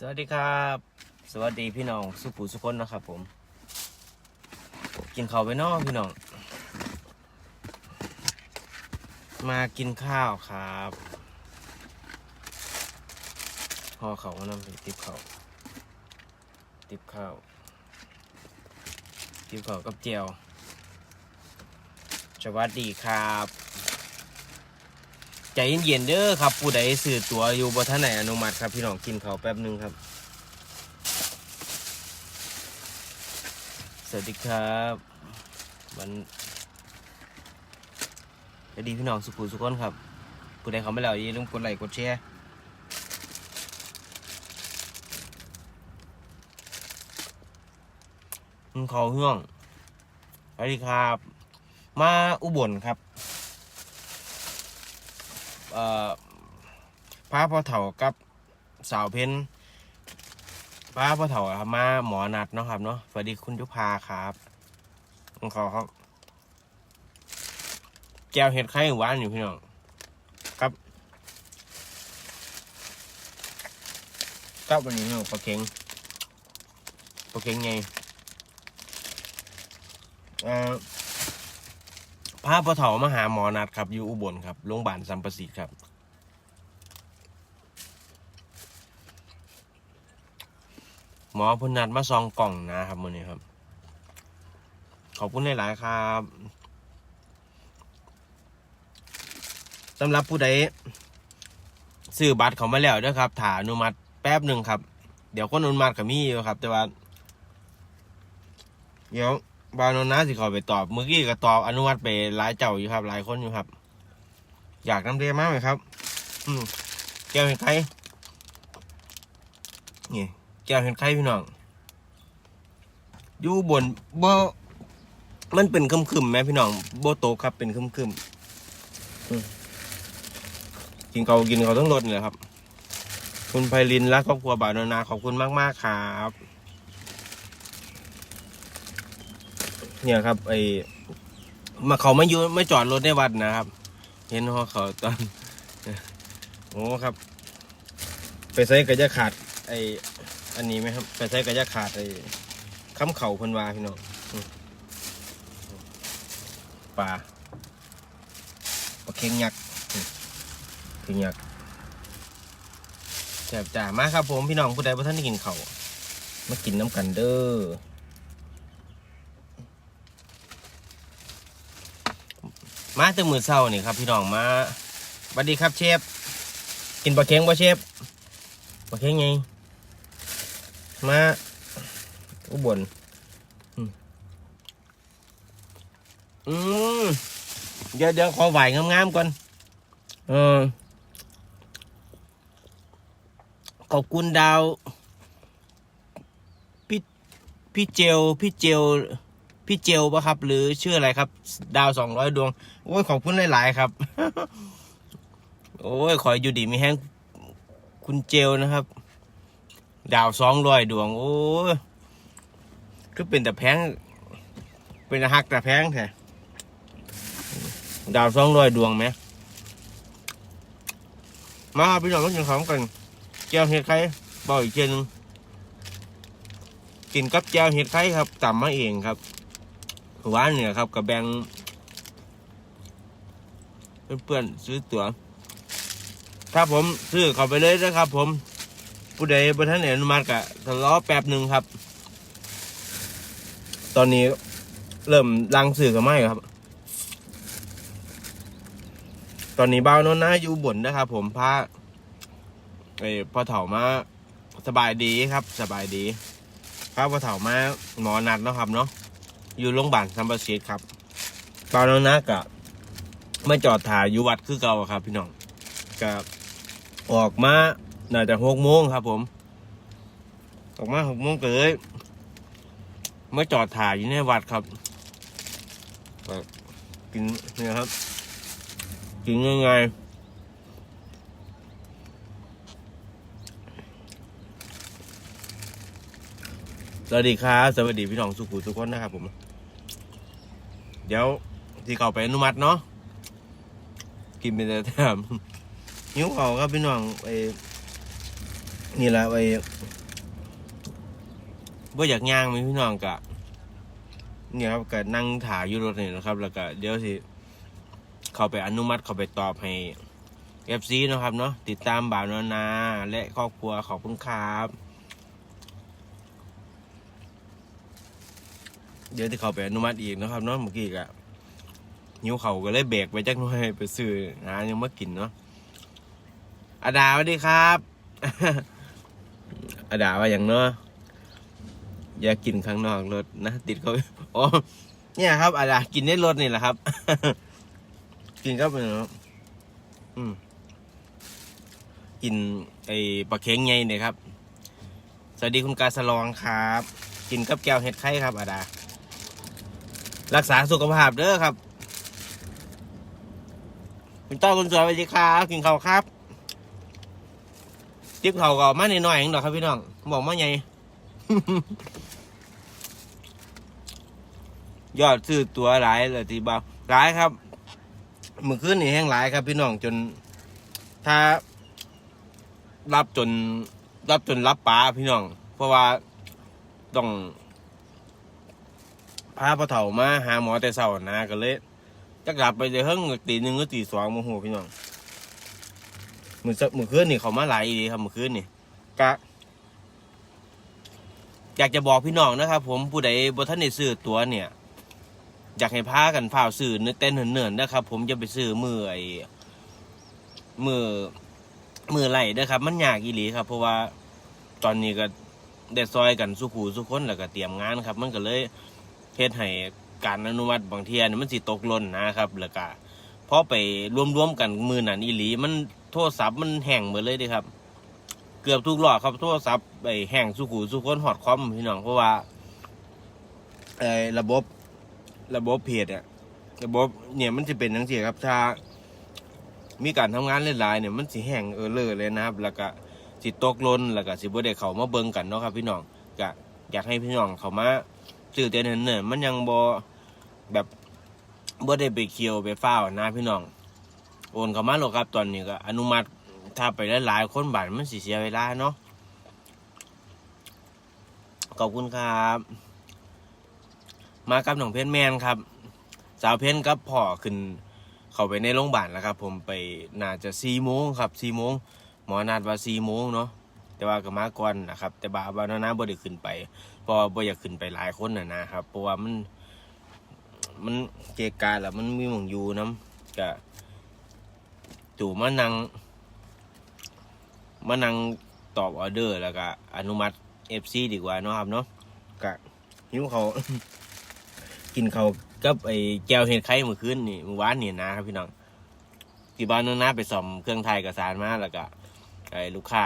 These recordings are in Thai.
สวัสดีครับ สวัสดีพี่น้องสุขุสุคนนะครับผม กินข้าวไปนอกพี่น้อง มากินข้าวครับห่อเขาวมานำไปติบเขาวติบข้าวติบข้าวกับเจียวสวัสดีครับ ใจเย็นๆเด้อครับ ผู้ใดสื่อตัวอยู่บ่ท่านไหนอนุมัติครับ พี่น้องกินเขาแป๊บหนึงครับ สวัสดีครับวันสวัสดีพี่น้องสุขุสุขคนครับ ผู้ใดเขาไม่แล้วอย่าลืมกดไลค์กดแชร์อืมเขาห่วงสวัสดีครับ มาอุบลครับ เอ่อพระพ่อเฒ่ากับสาวเพนพระพ่อเฒ่าครับมาหมอนัดเนาะครับเนาะสวัสดีคุณยุพาครับของเขาครับ แก้วเห็ดไข่หวานอยู่พี่น้องครับครับวันนี้เนาะปลาเค็งปลาเค็งไงเอ่อ พาพ่อเฒ่ามาหาหมอนัดครับ อยู่อุบลครับโรงพยาบาลสัมประสิทธิ์ครับ หมอพุนนัดมาซองกล่องนะครับมือนี้ครับ ขอบคุณหลาย ๆ ครับสำหรับผู้ใดซื้อบัตรเขามาแล้วด้วยครับถาอนุมัติแป๊บหนึ่งครับ เดี๋ยวคนอนุมัติก็มีอยู่ครับ แต่ว่า เดี๋ยว บาโนนนาสิเขาไปตอบเมื่อกี้ก็ตอบอนุมัตไปหลายเจ้าอยู่ครับ หลายคนอยู่ครับ อยากน้ำเรียมากไหมครับ อืมแก้วเห็นใครนี่แก้วเห็นไข่พี่น้องอยู่บนบ่มันเป็นคึมคึมไหมพี่น้องบ่โตครับเป็นคึมคึมกินเขากินเขาต้องรถนี่แหละครับ คุณไพลินและครอบครัวบ่าวนานาขอบคุณมากมากๆครับ เนี่ยครับไอมาเขาไม่ยู่ไม่จอดรถในวัดนะครับ เห็นว่าเขาตอนโอ้ครับ ไปใส่กระจะขาด ไออันนี้ไหมครับ ไปใช้กระยาขาดไอ้ค้ำเข่าพันวาพี่น้องปลาปลาเค็งยักษ์เค็งยักษ์แซ่บจ้ามาครับผมพี่น้องผู้ใดผู้ท่านได้กินเขาวมากินน้ำกันเด้อ มาแต่มือเศร้านี่ครับพี่น้องมาสวัสดีครับเชฟ กินปลาเค็งปะเชฟปลาเค็งไงมาอุบลอืมอืมเดี๋ยวเดี๋ยวขอไหวงามๆก่อน เออ ขอบคุณดาว พี่พี่เจลพี่เจล พี่เจลปะครับ หรือชื่ออะไรครับ ดาวสองร้อยดวง โอ้ยขอบคุณหลาย ๆ ครับ โอ้ยขออยู่ดีมีแห้งคุณเจลนะครับ ดาวสองร้อยดวง โอ้ยคือเป็นแต่แพงเป็นหักแต่แพงแท้ดาวสองร้อยดวงไหมมาพี่น้องก็กินของกันแก้วเห็ดไข่บอกอีกเจนกินกับแก้วเห็ดไข่ครับต่ำมาเองครับ วานเนี่ยครับกับแบงเพื่อนๆซื้อตั๋วถ้าผมซื้อเข้าไปเลยนะครับ ผมผู้ใดบนท่านอนุมัติกะทะเลาะแป๊บหนึ่งครับ ตอนนี้เริ่มลังสื่อกับไม่ครับ ตอนนี้บ้าวโน้นนะอยู่บนนะครับ ผมพระเอ้ยพอเถามาสบายดีครับ สบายดีพระพอเถามาหมอนัดนะครับเนาะ อยู่โรงพยาบาลซัมประสิทธิ์ครับบ้าวโน้นนะกะไม่จอดถ่ายอยู่วัดคือเก่าครับ พี่น้องกับออกมาน่าจะหกโมงครับ ผม ออกมาหกโมงเกิดเมื่อจอดถ่ายอยู่ในวัดครับกินเนี่ยครับ กินยังไงสวัสดีครับสวัสดีพี่น้องสุขุทุกคนนะครับผม เดี๋ยวที่เขาไปอนุมัติเนาะกินไปแต่แถมหิวเขาครับพี่น้องไปนี่แหละไปบ่อยากย่างไหมพี่น้องกะเนี่ยครับก็นั่งถ่ายอยู่รถนี่นะครับ แล้วก็เดี๋ยวสิเข้าไปอนุมัติเข้าไปตอบให้ FC เนะครับเนาะติดตามบ่าวนานาและครอบครัวขอบคุณครับ เดี๋ยวที่เขาไปอนุมัติอีกนะครับเนาะเมื่อกี้กะหิวเขาก็เลยเบรกไปจักหน่อยไปซื้อหายังมากินเนาะอาดาสวัสดีครับอาดาว่าอย่างเนาะอย่ากินข้างนอกรถนะติดเขาอ๋อเนี่ยครับอาดากินในรถนี่แหละครับ กินก็เป็นเนาะอืมกินไอ้ปลาเค็งไงเนี่ยครับ สวัสดีคุณกาสลองครับ กินกับแก้วเห็ดไข่ครับอาดา รักษาสุขภาพเด้อครับคุณต้อคุณสวยสวัสดีครับกินข้าวครับจิ๊บเขาวก็มาหน่อยๆเองดอกครับพี่น้องบอกมาไงยอดซื้อตัวหลายเลยทีบ่าวหลายครับมื่อคืนนี่แห้งหลายครับ พี่น้องจน ถ้า รับจน รับจนรับปลาพี่น้อง เพราะว่าต้อง พาพ่อเฒ่ามาหาหมอแต่เช้านะก็เลยจะกลับไปจะเพิ่งตีหนึ่งหรือตีสองโมโหพี่น้องมือซะมือคืนนี่เขามาหลายดีครับมือคืนนี่กะอยากจะบอกพี่น้องนะครับ ผมผู้ใดบ่ท่านได้ซื้อตัวเนี่ย อยากให้พากันฝ่าวซื้อเนื้อเต้นเนิ่นๆนะครับ ผมจะไปซื้อมือไอ้มือมือไหลเด้อครับ มันยากอีหลีครับ เพราะว่าตอนนี้ก็ได้ซอยกันสุขูสุคนแล้วก็เตรียมงานครับ มันก็เลย เฮ็ดให้การอนุมัติบางเทียนี่มันสิตกหล่นนะครับแล้วก็พอไปรวมๆกันมือนั้นอีหลี มันโทรศัพท์มันแห้งหมดเลยด้ครับ เกือบทุกรอบครับโทรศัพท์ไอ้แห้งสุขูสุคนหอดคอมพี่น้องเพราะว่าไอ้ระบบระบบเพจอะระบบเนี่ยมันจะเป็นจังซี่ครับถ้ามีการทำงานหลายๆเนี่ยมันสิแห้งเออเลอเลยนะครับ แล้วก็สิตกหล่นแล้วก็สิบ่ได้เข้ามาเบิ่งกันเนาะครับ พี่น้องก็อยากให้พี่น้องเข้ามา ซื้อแต่เนิ่นๆมันยังบ่แบบบ่ได้ไปเคียวไปฟ้านะพี่น้อง โอนเข้ามาหรอกครับตอนนี้ก็ อนุมัติถ้าไปหลายๆคนบาทมันสิเสียเวลาเนาะขอบคุณครับ มากับหนองเพชรแมนครับ สาวเพชรกับพ่อขึ้น เข้าไปในโรงพยาบาลแล้วครับ ผมไปน่าจะสี่โมงครับสี่โมงหมอนัดว่าสี่โมงเนาะแต่ว่าก็มาก่อนนะครับ แต่บาบานานาบ่ได้ขึ้นไป พราะว่าบ่อยากขึ้นไปหลายคนน่ะนะครับ เพราะว่ามัน มันเกกาแล้วมันมีหมองอยู่น้ำก็จู่มานั่งมานั่งตอบออเดอร์แล้วก็อนุมัติ FC ดีกว่าเนาะครับเนาะก็หิ้วเขา กินเขากับไอ้แก้วเห็ดไข่เมื่อคืนนี่เมื่อวานนี่นะครับพี่น้องที่บ้านน้องน้าไปซ่อมเครื่องไทยกับสารมาแล้วก็ไอ้ลูกค้า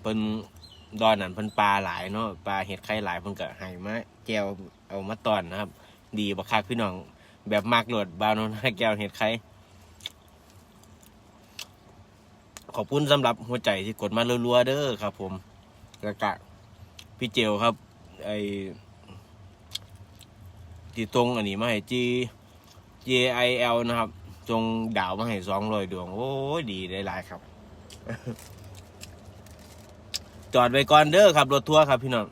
เพิ่น ดอนนั่นเพิ่นปลาหลายเนาะปลาเห็ดไข่หลายเพิ่นก็ให้มาแก้วเอามาตอนนะครับ ดีบักคักพี่น้อง แบบมากโหลดบาวน้องนาแก้วเห็ดไข่ขอบคุณสำหรับหัวใจที่กดมารัวๆเด้อครับ ผมแล้วก็พี่เจลครับ ไอที่ตรงอันนี้มาให้ G J I L นะครับ จงดาวมาให้สองรอยดวง โอ้ยดีได้หลายครับ จอดไว้ก่อนเด้อครับรถทัวร์ครับพี่น้อง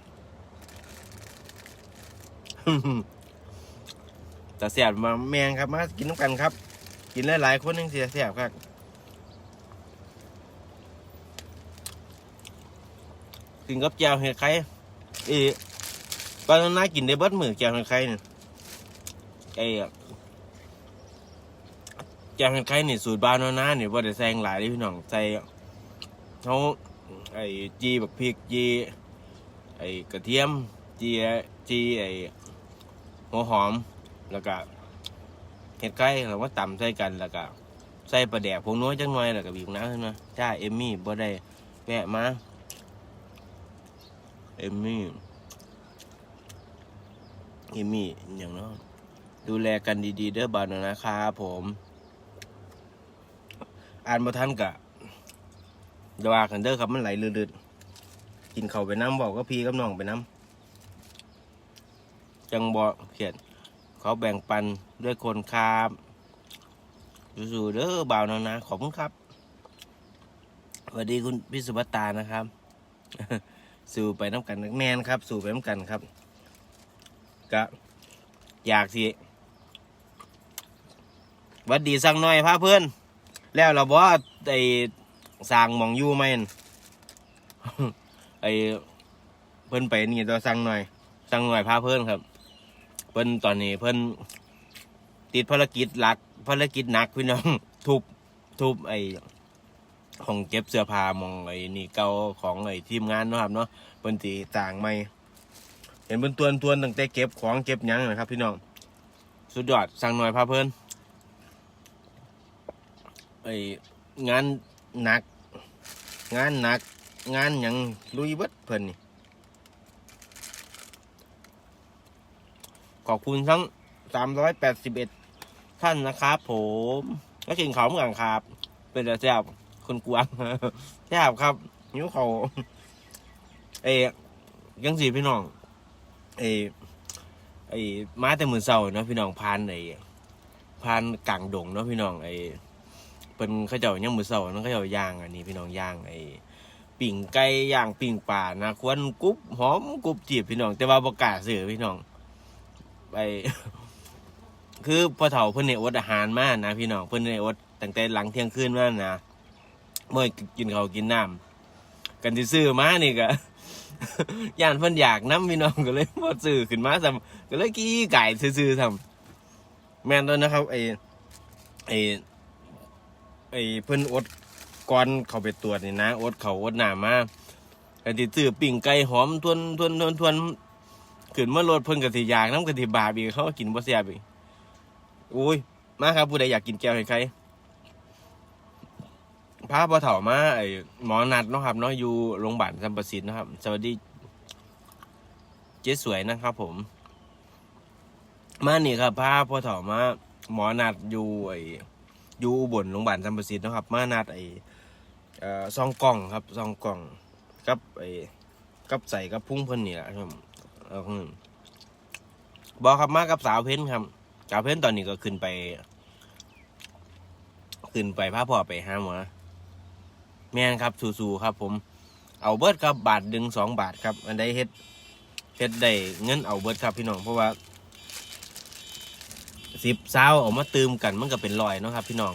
แต่เสียบมาแมงครับมากินน้ำกันครับ กินหลายๆคนยังเสียเสียบครับกินกับแจวเห็ดไข่เอ๊ะปลาหน้ากินได้เบิดมือแจวเห็ดไข่เนี่ยไอ้อะอย่างไข่นี่สูตรบ้านน้าเนี่ยว่าได้ใส่หลายเลยพี่น้องใส่เขา ไอ้จีบักพริกจีไอ้กระเทียมจีจีไอ้หัวหอมแล้วก็เห็ดไก่แล้วก็ตำใส่กันแล้วก็ใส่ปลาแดกพงน้อยจังหน่อยแล้วก็บีบน้ำขึ้นมาจ้าเอมมี่บ่ได้แวะมาเอมมี่เอมมี่อย่างเน้อดูแลกันดีๆเด้อบานานะครับผม อ่านมาทันกะ อย่าว่ากันเด้อครับมันไหลลืดๆกินเขาไปน้ำบอกก็พี่กับน้องไปน้ำจังบอกเขียนเขาแบ่งปันด้วยคนครับสู้ๆเด้อบาวนานะขอบคุณครับสวัสดีคุณพิสุภัตานะครับ สู่ไปน้ำกันแมนครับ สู่ไปน้ำกันครับก็อยากสิวัดดีสั่งหน่อยพาเพื่อน แล้วเราบอกว่าไอ สร้างหมองอยู่ไหมนไอ้เพิ่นไปนี่ตัวสั่งหน่อย สั่งหน่อยพาเพื่อนครับ เพิ่นตอนนี้เพิ่นติดภารกิจหลักภารกิจหนักพี่น้อง ทุบทุบไอ้ของเก็บเสื้อผ้ามองไอ้นี่เก่าของไอ้ทีมงานเนาะครับเนาะเพิ่นตีต่างใหม่เห็นเพิ่นตวนตวนตั้งแต่เก็บของเก็บหยังนะครับ พี่น้องสุดยอดสั่งหน่อยพาเพิ่นไอ้งานหนัก งานหนักงานหยังลุยเบิดเพิ่นนี่ขอบคุณทั้ง381ท่านนะครับผมก็กินเขาวเหมือนกันครับ เป็นแต่แซ่บคนกวางแซ่บครับนิ้วเขาเอ้ยังสีพี่น้อง เอ้ไอ้มาแต่มือเศร้าเนาะพี่น้องพานไอ้พานกลางดงเนาะพี่น้องไอ้ เป็นเขาเจ้ายังมือเศร้าเนเขาเจ้าย่างอันนี้พี่น้องย่างไอ้ปิ่งไก่ย่างปิ่งป่านะควนกรุบหอมกรุบจีบพี่น้อง แต่ว่าประกาศสื่อพี่น้องไปคือพอเฒ่าเพิ่นในอดอาหารมากนะพี่น้องเพิ่นในอดตั้งแต่หลังเที่ยงคืนมานะเมื่อกินข้าวกินน้ำกันที่ซื้อมานี่ก็ย่านเพิ่นอยากน้ำพี่น้องก็เลยมาซื้อขึ้นมาซ้ำก็เลยกี้ไก่ซื้อๆซ้ำแม่นตัวนะครับไอ้ไอ้ ไอ้เพิ่นอดก่อนเขาไปตรวจนี่นะ อดเขาอดหน้ำมากันที่ซื้อปิ่งไก่หอมทวนทวนทวนทวนขึ้นเมาโลดเพิ่นกะทิอยากน้ำกะทิบาบีเขาก็กินบ่แซ่บอีกอุ้ยมาครับผู้ใดอยากกินแก้วให้ใครพาพ่อเฒ่ามาไอ้หมอนัดเนาะครับเนาะอยู่โรงพยาบาลสัมประสิทธิ์นะครับ สวัสดี เจ๊สวยนะครับผม มานี่ครับพาพ่อเฒ่ามาหมอนัดอยู่ไอ้ อยู่อุบลโรงพยาบาลสัมประสิทธิ์นะครับ มานัดไอ้ซองกล่องครับซองกล่องกับไอ้กับใส่กับพุ้งเพิ่นนี่แหละครับเอออืมบอกครับมากับสาวเพ้นครับสาวเพ้นตอนนี้ก็ขึ้นไป ขึ้นไปพาพ่อไปหาหมอแม่นครับสู้ๆครับ ผมเอาเบิดครับบาทดึงสองบาทครับ อันใดเฮ็ดเฮ็ดได้เงินเอาเบิดครับพี่น้องเพราะว่า สิบสาวออกมาตืมกันมันก็เป็นร้อยเนาะครับ พี่น้อง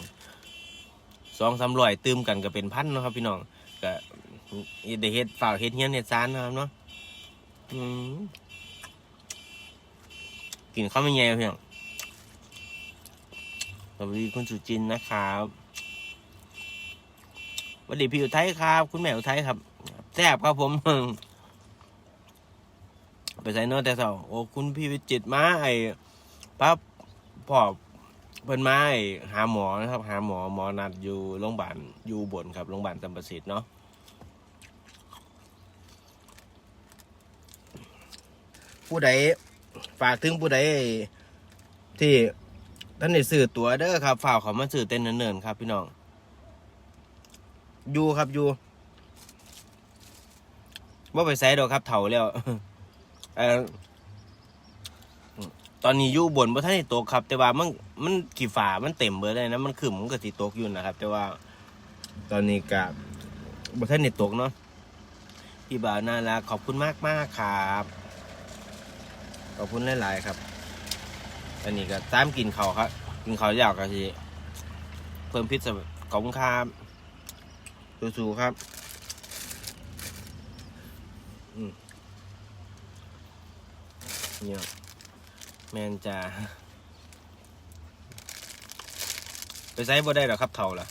สองสามร้อยตืมกันก็เป็นพันเนาะครับ พี่น้องก็ได้เฮ็ดฝ่าเฮ็ดเฮียนเฮ็ดซานนะครับเนาะกินข้าวไม่แย่เพียงสวัสดีคุณสุจินนะครับสวัสดีพี่อุทัยครับ คุณแม่อุทัยครับแซ่บครับผมไปใส่เนื้อแต่เสาโอ้คุณพี่วิจิตมาไอ้ปั๊บ พ่อเพิ่นมาไอ้หาหมอนะครับ หาหมอหมอนัดอยู่โรงพยาบาลอยู่บนครับโรงพยาบาลสัมประสิทธิ์เนาะผู้ใดฝากถึงผู้ใดที่ท่านได้ซื้อตั๋วเด้อครับฝากเขามาซื้อเต้นเนินๆครับ พี่น้องอยู่ครับอยู่ว่าไปไซดอกครับเถ่าแล้วเออ ตอนนี้อยู่บนบ่ท่านได้ตกครับ แต่ว่ามันมันขี่ฝามันเต็มเบอร์เลยนะมันขึ้นมันก็สิตกอยู่นะครับ แต่ว่า ตอนนี้กับบ่ท่านได้ตกเนาะพี่บ่าวน่ารักขอบคุณมากมากครับ ขอบคุณหลายๆครับ อันนี้ก็ตามกินเขาครับ กินเขายาวก็สิเพิ่มพิษขอบคุณครับสู้ๆครับอืมเนี่ย แมนจะไปใช้บ่ได้หรอครับเท่าล่ะ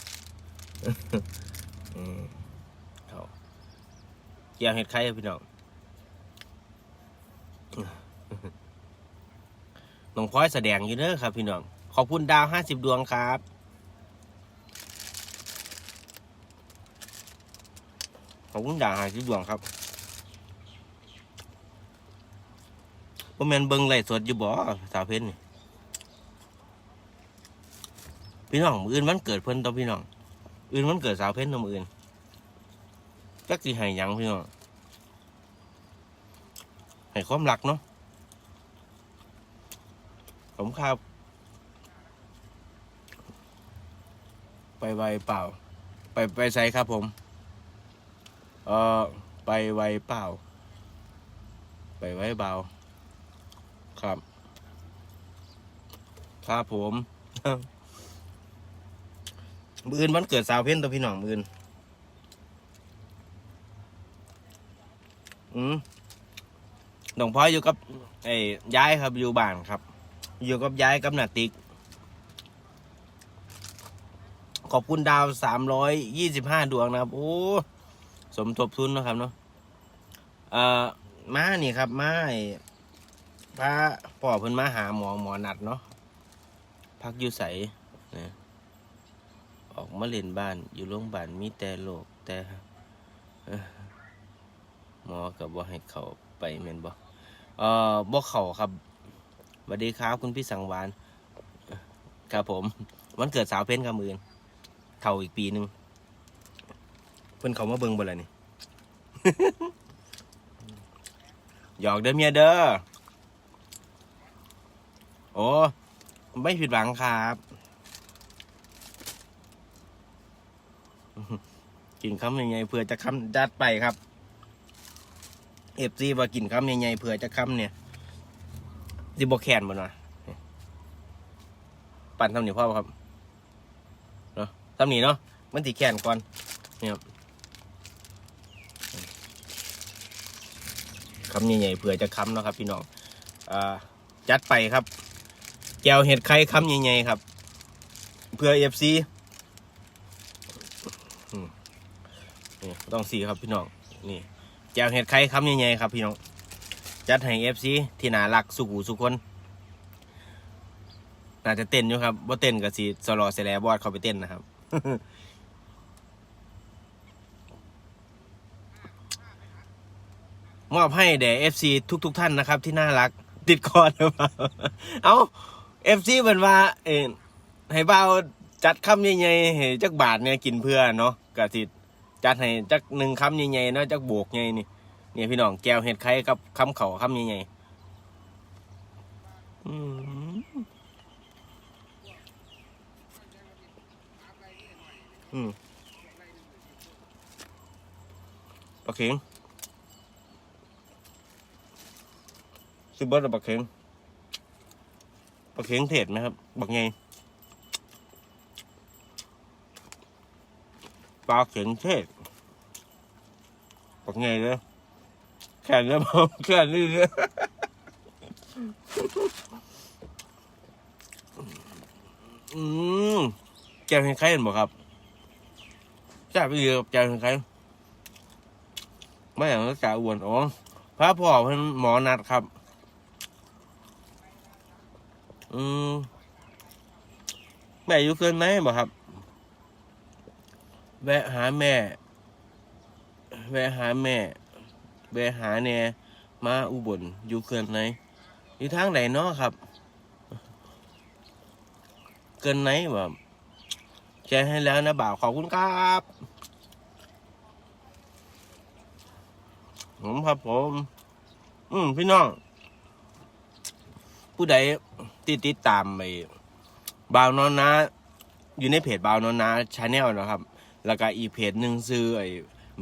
เท่าเกี่ยวเห็ดไข่พี่น้องน้องพลอยแสดงอยู่เด้อครับ พี่น้อง ขอบคุณดาวห้าสิบดวงครับขอบคุณดาวห้าสิบดวงครับ ว่แมนเบิงไล่สดอยู่บ่สาวเพชรนี่พี่น้องมืออื่นวันเกิดเพิ่นต่อพี่น้อง อื่นวันเกิดสาวเพชรต่อมืออื่นจักสิให้หยังพี่น้องให้ความรักเนาะผมครับ ไปไวเปล่า ไปไปใส่ครับผม เออไปไวเปล่า ไปไวเบา ครับ ครับผมมืออื่นวันเกิดสาวเพ้นตัวพี่น้องมืออื่นอืมหลวงพ่ออยู่กับไอ้ย้ายครับอยู่บ้านครับ อยู่กับย้ายกับนาติก ขอบคุณดาวสามร้อยยี่สิบห้าดวงนะครับ โอ้ สมทบทุนนะครับเนาะเอ่อมานี่ครับ มาพระพ่อเพิ่นมาหาหมอหมอนัดเนาะ พักอยู่ใสนะออกมาเล่นบ้านอยู่โรงพยาบาลมีแต่โรคแต่หมอกับบ่ให้เขาไปแม่นบ่เอ่อบ่เขาครับสวัสดีครับคุณพี่สังวานครับผม วันเกิดสาวเพ้นครับมือนเท่าอีกปีหนึ่งเพิ่นเขามาเบิ่งบ่ล่ะนี่หยอกเด้อเมียเด้อโอ้ ไม่ผิดหวังครับ กินคำใหญ่ๆเผื่อจะคำจัดไปครับเอฟซีว่ากินคำใหญ่ๆเผื่อจะคำเนี่ยดิบแคนบ่นะปั่นทำหนีพ่อครับเนาะทำหนีเนาะมันตีแคนก่อนเนี่ยครับคำใหญ่ๆเผื่อจะคำเนาะครับ พี่น้อง อ่า จัดไปครับ แก้วเห็ดไข่คำใหญ่ๆครับ เพื่อเอฟซีนี่ต้องสีครับพี่น้องนี่แก้วเห็ดไข่คำใหญ่ๆครับพี่น้องจัดให้เอฟซีที่น่ารักสุกูสุคนน่าจะเต้นอยู่ครับว่าเต้นกับสีสลอเซแลบอดเขาไปเต้นนะครับมอบให้แด่เอฟซีทุก ๆ ท่านนะครับ ที่น่ารักติดคอหรือเปล่าเอา เอฟซีเพิ่นว่าเออให้เบาจัดคำใหญ่ๆให้จักบาทเนี่ยกินเพื่อเนาะกะสิจัดให้จักหนึ่งคำใหญ่ๆเนาะจักโบกใหญ่นี่เนี่ยพี่น้องแก้วเห็ดไข่กับคำเขาคำใหญ่ๆอืมอืมปลาเข็งซื้อเบิร์ดปลาเข็ง ปลาเข็งเทศไหมครับ บักไงปลาเข็งเทศบักไงเลยแค่นี้พอแค่นี้เลยอืมแกงเห็นไข่เห็นบ่ครับแซ่บไปเยอะแกงเห็นไข่ไม่อย่างนั้นจ่าอ้วนอ๋อพระพ่อเพิ่นหมอนัดครับ อืมแม่อยู่เกินไหมบอกครับ แวะหาแม่ แวะหาแม่ แวะหาแน่มาอุบลอยู่เกินไหนอยู่ทางไหนเนาะครับ เกินไหนแบบแจ้งให้แล้วนะบ่าวขอบคุณครับผมครับผม อืมพี่น้อง ผู้ใดติดติดตามไปบาวนอนนะ อยู่ในเพจบาวนอนนะชาแนลนะครับ แล้วก็อีเพจหนึ่งซื้อไอ้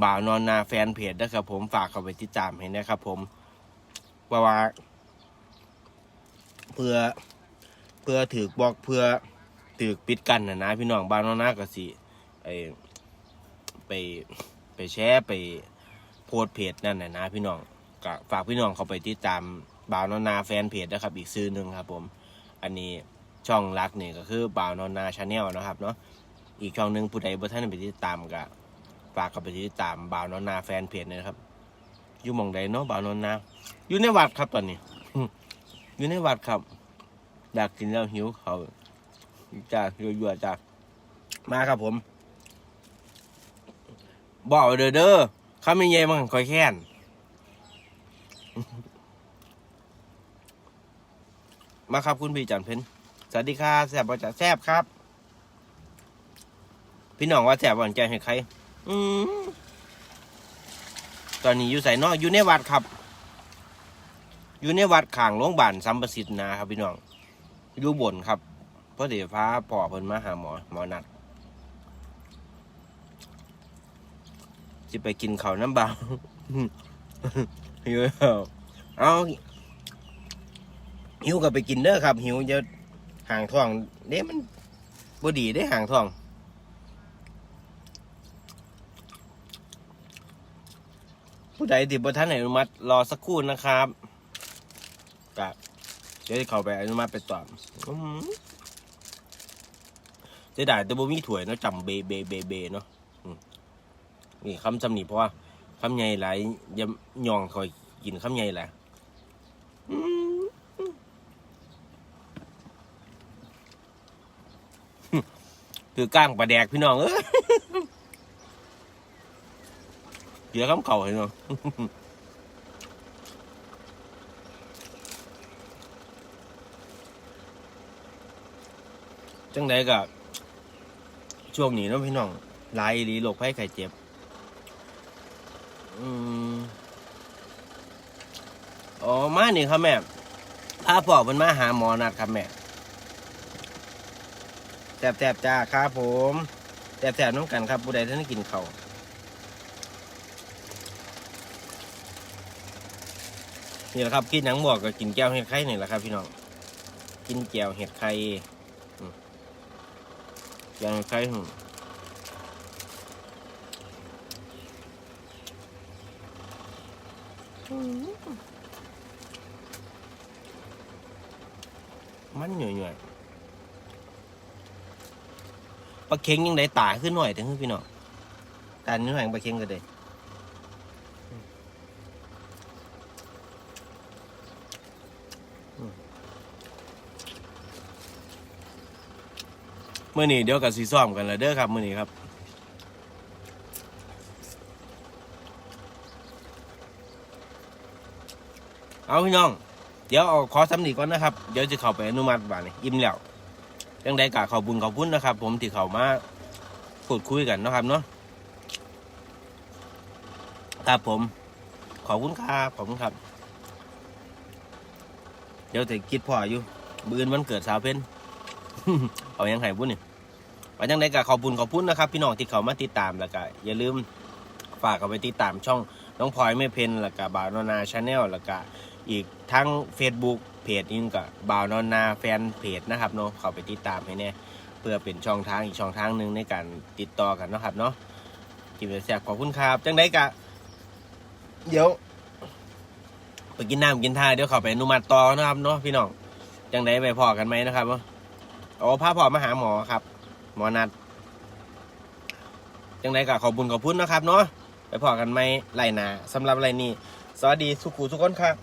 บ่าวนอนนาแฟนเพจนะครับผมฝากเข้าไปติดตามให้นะครับผมเพราะว่าเพื่อเพื่อถือบอกเพื่อถือปิดกันนะนะพี่น้องบ่าวนอนนาก็สิไอไปไปแชร์ไปโพสเพจนั่นนะนะพี่น้องก็ฝากพี่น้องเข้าไปติดตาม บ่าวนอนนาแฟนเพจนะครับ อีกซื้อหนึ่งครับผม อันนี้ช่องรักเนี่ยก็คือบ่าวนอนนาชาแนลนะครับเนาะอีกช่องหนึ่งผู้ใดบ่ท่านไปติดตามก็ฝากเข้าไปติดตามบ่าวนอนนาแฟนเพจนะครับอยู่หมองใดเนาะบ่าวนอนนาอยู่ในวัดครับตอนนี้อยู่ในวัดครับอยากกินแล้วหิวเขาจ้ายั่วๆจ้ามาครับผมบอกเด้อเด้อข้าไม่เย่มันคอยแค้น มาครับคุณพี่จันเพนสวัสดีครับแซบบ่จะแซบครับ พี่น้องว่าแซบบ่อนใจให้ใคร อืมตอนนี้อยู่ใส่นอกอยู่ในวัดครับ อยู่ในวัดข้างโรงพยาบาลสัมประสิทธิ์นะครับ พี่น้องอยู่บนครับเพราะเดี๋ยวฟ้าปอเพิ่นมาหาหมอหมอนัดสิสิไปกินข้าวน้ำเบาหิวแล้วเอา หิวก็ไปกินเด้อครับ หิวจะห่างท้องเด้มันบดีได้ห่างท้อง ผู้ใดติดบนท่านอนุมัติรอสักครู่นะครับกับเดี๋ยวเขาไปอนุมัติไปตอบอื้อหือเสียดายแต่บ่มีถ้วยเนาะจำเบเบเบเบเนาะนี่คำจำนีเพราะว่าคำใหญ่หลายยาย่องคอยกินคำใหญ่แหละอื้อ คือก้างปลาแดกพี่น้องเอ้ยเดี๋ยวคำเข่าเห็นเนาะจังไดก็ช่วงนี้นะพี่น้องลายอีหลีโรคภัยไข้เจ็บอ๋อมานี่ครับแม่พาพ่อเพิ่นมาหาหมอนัดครับแม่ แสบๆจ้าครับผมแสบๆน้ำกันครับผู้ใดท่านได้กินเขาวนี่แหละครับกินหนังบอกก็กินแก้วเห็ดไข่นี่แหละครับ พี่น้องกินแก้วเห็ดไข่ยังใครหึมันเหนื่อยๆป ลาเค็งยังได้ตายขึ้นหน่อยถึงพี่น้องตาเนื้อแห่งปลาเค็งก็ได้เมื่อนี้เดี๋ยวกับสีซ้อมกันแล้วเด้อครับเมื่อนี้ครับเอาพี่น้อง เดี๋ยวเอาขอสำนีก่อนนะครับ เดี๋ยวจะเข้าไปอนุมัติบ้านนี่อิ่มแล้ว ยังได้กะขอบบุญขอบคุณนะครับ ผมที่เข้ามาพูดคุยกันนะครับเนาะครับผม ขอบคุณครับขอบคุณครับ เดี๋ยวจะคิดพ่ออยู่บืนวันเกิดสาวเพนเอายังไงบุญนี่ไปจังไดกะขอบบุญขอบคุณนะครับ พี่น้องที่เขามาติดตามแล้วก็อย่าลืมฝากเอาไปติดตามช่องน้องพลอยไม่เพนแล้วก็บาวนนาชาแนลแล้วก็อีกทั้ง Facebook เพจนี้ก็บ่าวนอนนาแฟนเพจนะครับเนาะเข้าไปติดตามให้แน่เพื่อเป็นช่องทางอีกช่องทางหนึ่งในการติดต่อกันนะครับเนาะกินเสียขอบคุณครับจังไดกะ เดี๋ยวไปกินน้ำกินท่าเดี๋ยวเข้าไปอนุมัติต่อนะครับเนาะพี่น้องจังไดไปพอกันไหมนะครับว่าอ๋อพาพ่อมาหาหมอครับ หมอนัดจังไดกะขอบคุญขอบคุณนะครับเนาะไปพอกันไหมไรนาสำหรับไรนี้สวัสดีสุขุทุกคนครับ